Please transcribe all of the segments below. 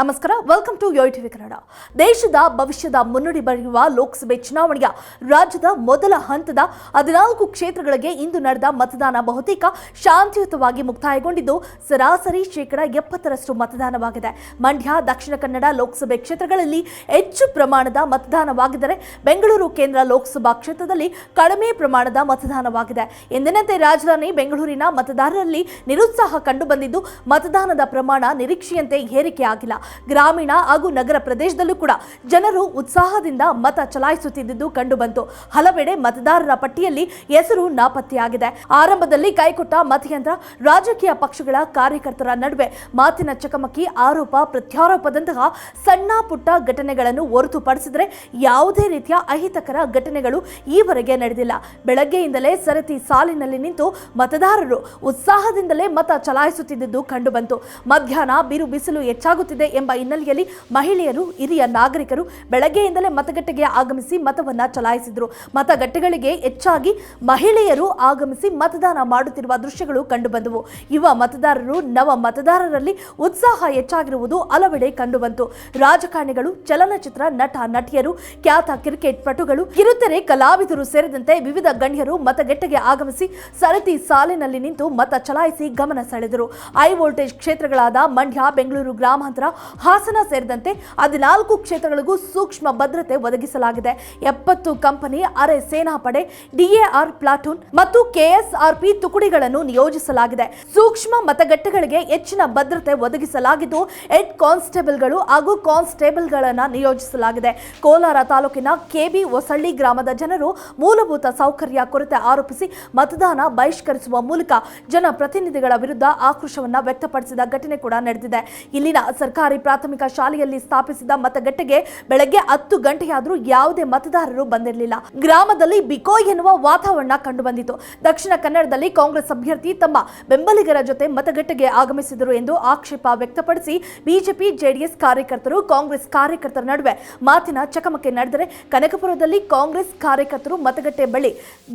ನಮಸ್ಕಾರ welcome to yo TV Kannada ದೇಶದ ಭವಿಷ್ಯದ ಮುನ್ನುಡಿ ಬರೆಯುವ ಲೋಕಸಭೆ ಚುನಾವಣೆಯ ರಾಜ್ಯದ ಮೊದಲ ಹಂತದ ಹದಿನಾಲ್ಕು ಕ್ಷೇತ್ರಗಳಿಗೆ ಇಂದು ನಡೆದ ಮತದಾನ ಬಹುತೇಕ ಶಾಂತಿಯುತವಾಗಿ ಮುಕ್ತಾಯಗೊಂಡಿದ್ದು, ಸರಾಸರಿ ಶೇಕಡ ಎಪ್ಪತ್ತರಷ್ಟು ಮತದಾನವಾಗಿದೆ. ಮಂಡ್ಯ, ದಕ್ಷಿಣ ಕನ್ನಡ ಲೋಕಸಭೆ ಕ್ಷೇತ್ರಗಳಲ್ಲಿ ಹೆಚ್ಚು ಪ್ರಮಾಣದ ಮತದಾನವಾಗಿದ್ದರೆ, ಬೆಂಗಳೂರು ಕೇಂದ್ರ ಲೋಕಸಭಾ ಕ್ಷೇತ್ರದಲ್ಲಿ ಕಡಿಮೆ ಪ್ರಮಾಣದ ಮತದಾನವಾಗಿದೆ. ಎಂದಿನಂತೆ ರಾಜಧಾನಿ ಬೆಂಗಳೂರಿನ ಮತದಾರರಲ್ಲಿ ನಿರುತ್ಸಾಹ ಕಂಡುಬಂದಿದ್ದು, ಮತದಾನದ ಪ್ರಮಾಣ ನಿರೀಕ್ಷೆಯಂತೆ ಏರಿಕೆಯಾಗಿಲ್ಲ. ಗ್ರಾಮೀಣ ಹಾಗೂ ನಗರ ಪ್ರದೇಶದಲ್ಲೂ ಕೂಡ ಜನರು ಉತ್ಸಾಹದಿಂದ ಮತ ಚಲಾಯಿಸುತ್ತಿದ್ದುದು ಕಂಡುಬಂತು. ಹಲವೆಡೆ ಮತದಾರರ ಪಟ್ಟಿಯಲ್ಲಿ ಹೆಸರು ನಾಪತ್ತೆಯಾಗಿದೆ. ಆರಂಭದಲ್ಲಿ ಕೈಕೊಟ್ಟ ಮತಯಂತ್ರ ರಾಜಕೀಯ ಪಕ್ಷಗಳ ಕಾರ್ಯಕರ್ತರ ನಡುವೆ ಮಾತಿನ ಚಕಮಕಿ, ಆರೋಪ, ಪ್ರತ್ಯಾರೋಪದಂತಹ ಸಣ್ಣ ಪುಟ್ಟ ಘಟನೆಗಳನ್ನು ಹೊರತುಪಡಿಸಿದರೆ ಯಾವುದೇ ರೀತಿಯ ಅಹಿತಕರ ಘಟನೆಗಳು ಈವರೆಗೆ ನಡೆದಿಲ್ಲ. ಬೆಳಗ್ಗೆಯಿಂದಲೇ ಸರತಿ ಸಾಲಿನಲ್ಲಿ ನಿಂತು ಮತದಾರರು ಉತ್ಸಾಹದಿಂದಲೇ ಮತ ಚಲಾಯಿಸುತ್ತಿದ್ದುದು ಕಂಡುಬಂತು. ಮಧ್ಯಾಹ್ನ ಬಿರು ಬಿಸಿಲು ಹೆಚ್ಚಾಗುತ್ತಿದೆ. ಎಂಬ ಹಿನ್ನೆಲೆಯಲ್ಲಿ ಮಹಿಳೆಯರು, ಹಿರಿಯ ನಾಗರಿಕರು ಬೆಳಗ್ಗೆಯಿಂದಲೇ ಮತಗಟ್ಟೆಗೆ ಆಗಮಿಸಿ ಮತವನ್ನು ಚಲಾಯಿಸಿದರು. ಮತಗಟ್ಟೆಗಳಿಗೆ ಹೆಚ್ಚಾಗಿ ಮಹಿಳೆಯರು ಆಗಮಿಸಿ ಮತದಾನ ಮಾಡುತ್ತಿರುವ ದೃಶ್ಯಗಳು ಕಂಡುಬಂದವು. ಯುವ ಮತದಾರರು ನವ ಮತದಾರರಲ್ಲಿ ಉತ್ಸಾಹ ಹೆಚ್ಚಾಗಿರುವುದು ಹಲವೆಡೆ ಕಂಡುಬಂತು. ರಾಜಕಾರಣಿಗಳು, ಚಲನಚಿತ್ರ ನಟ, ನಟಿಯರು, ಖ್ಯಾತ ಕ್ರಿಕೆಟ್ ಪಟುಗಳು, ಕಿರುತೆರೆ ಕಲಾವಿದರು ಸೇರಿದಂತೆ ವಿವಿಧ ಗಣ್ಯರು ಮತಗಟ್ಟೆಗೆ ಆಗಮಿಸಿ ಸರತಿ ಸಾಲಿನಲ್ಲಿ ನಿಂತು ಮತ ಚಲಾಯಿಸಿ ಗಮನ ಸೆಳೆದರು. ಹೈ ವೋಲ್ಟೇಜ್ ಕ್ಷೇತ್ರಗಳಾದ ಮಂಡ್ಯ, ಬೆಂಗಳೂರು ಗ್ರಾಮಾಂತರ ಹಾಸನ ಸೇರಿದಂತೆ ಹದಿನಾಲ್ಕು ಕ್ಷೇತ್ರಗಳಿಗೂ ಸೂಕ್ಷ್ಮ ಭದ್ರತೆ ಒದಗಿಸಲಾಗಿದೆ. ಎಪ್ಪತ್ತು ಕಂಪನಿ, ಅರೆ ಸೇನಾಪಡೆ ಡಿಎಆರ್ ಪ್ಲಾಟೂನ್ ಮತ್ತು ಕೆಎಸ್ಆರ್ಪಿ ತುಕಡಿಗಳನ್ನು ನಿಯೋಜಿಸಲಾಗಿದೆ. ಸೂಕ್ಷ್ಮ ಮತಗಟ್ಟೆಗಳಿಗೆ ಹೆಚ್ಚಿನ ಭದ್ರತೆ ಒದಗಿಸಲಾಗಿದ್ದು, ಹೆಡ್ ಕಾನ್ಸ್ಟೇಬಲ್ಗಳು ಹಾಗೂ ಕಾನ್ಸ್ಟೇಬಲ್ಗಳನ್ನು ನಿಯೋಜಿಸಲಾಗಿದೆ. ಕೋಲಾರ ತಾಲೂಕಿನ ಕೆಬಿ ಹೊಸಳ್ಳಿ ಗ್ರಾಮದ ಜನರು ಮೂಲಭೂತ ಸೌಕರ್ಯ ಕೊರತೆ ಆರೋಪಿಸಿ ಮತದಾನ ಬಹಿಷ್ಕರಿಸುವ ಮೂಲಕ ಜನಪ್ರತಿನಿಧಿಗಳ ವಿರುದ್ಧ ಆಕ್ರೋಶವನ್ನ ವ್ಯಕ್ತಪಡಿಸಿದ ಘಟನೆ ಕೂಡ ನಡೆದಿದೆ. ಇಲ್ಲಿನ ಸರ್ಕಾರಿ ಪ್ರಾಥಮಿಕ ಶಾಲೆಯಲ್ಲಿ ಸ್ಥಾಪಿಸಿದ ಮತಗಟ್ಟೆಗೆ ಬೆಳಗ್ಗೆ ಹತ್ತು ಗಂಟೆಯಾದರೂ ಯಾವುದೇ ಮತದಾರರು ಬಂದಿರಲಿಲ್ಲ. ಗ್ರಾಮದಲ್ಲಿ ಬಿಕೋ ಎನ್ನುವ ವಾತಾವರಣ ಕಂಡುಬಂದಿತು. ದಕ್ಷಿಣ ಕನ್ನಡದಲ್ಲಿ ಕಾಂಗ್ರೆಸ್ ಅಭ್ಯರ್ಥಿ ತಮ್ಮ ಬೆಂಬಲಿಗರ ಜೊತೆ ಮತಗಟ್ಟೆಗೆ ಆಗಮಿಸಿದರು ಎಂದು ಆಕ್ಷೇಪ ವ್ಯಕ್ತಪಡಿಸಿ ಬಿಜೆಪಿ, ಜೆಡಿಎಸ್ ಕಾರ್ಯಕರ್ತರು, ಕಾಂಗ್ರೆಸ್ ಕಾರ್ಯಕರ್ತರ ನಡುವೆ ಮಾತಿನ ಚಕಮಕಿ ನಡೆದರೆ ಕನಕಪುರದಲ್ಲಿ ಕಾಂಗ್ರೆಸ್ ಕಾರ್ಯಕರ್ತರು ಮತಗಟ್ಟೆ ಬಳಿ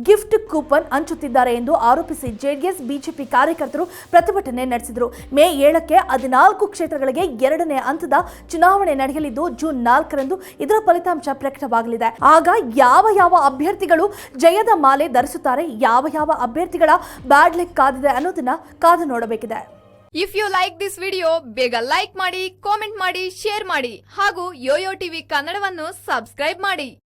ಗಿಫ್ಟ್ ಕೂಪನ್ ಹಂಚುತ್ತಿದ್ದಾರೆ ಎಂದು ಆರೋಪಿಸಿ ಜೆಡಿಎಸ್, ಬಿಜೆಪಿ ಕಾರ್ಯಕರ್ತರು ಪ್ರತಿಭಟನೆ ನಡೆಸಿದರು. ಮೇ ಏಳಕ್ಕೆ ಹದಿನಾಲ್ಕು ಕ್ಷೇತ್ರಗಳಿಗೆ ಎರಡನೇ ಹಂತದ ಚುನಾವಣೆ ನಡೆಯಲಿದ್ದು ಜೂನ್ ನಾಲ್ಕರಂದು ಇದರ ಫಲಿತಾಂಶ ಪ್ರಕಟವಾಗಲಿದೆ. ಆಗ ಯಾವ ಯಾವ ಅಭ್ಯರ್ಥಿಗಳು ಜಯದ ಮಾಲೆ ಧರಿಸುತ್ತಾರೆ, ಯಾವ ಯಾವ ಅಭ್ಯರ್ಥಿಗಳ ಬ್ಯಾಡ್ ಲೆಕ್ ಕಾದಿದೆ ಅನ್ನೋದನ್ನ ಕಾದು ನೋಡಬೇಕಿದೆ. If you like this video ಬೇಗ ಲೈಕ್ ಮಾಡಿ ಕಾಮೆಂಟ್ ಮಾಡಿ ಶೇರ್ ಮಾಡಿ ಹಾಗೂ ಯೋಯೋ ಟಿವಿ ಕನ್ನಡವನ್ನು ಸಬ್ಸ್ಕ್ರೈಬ್ ಮಾಡಿ.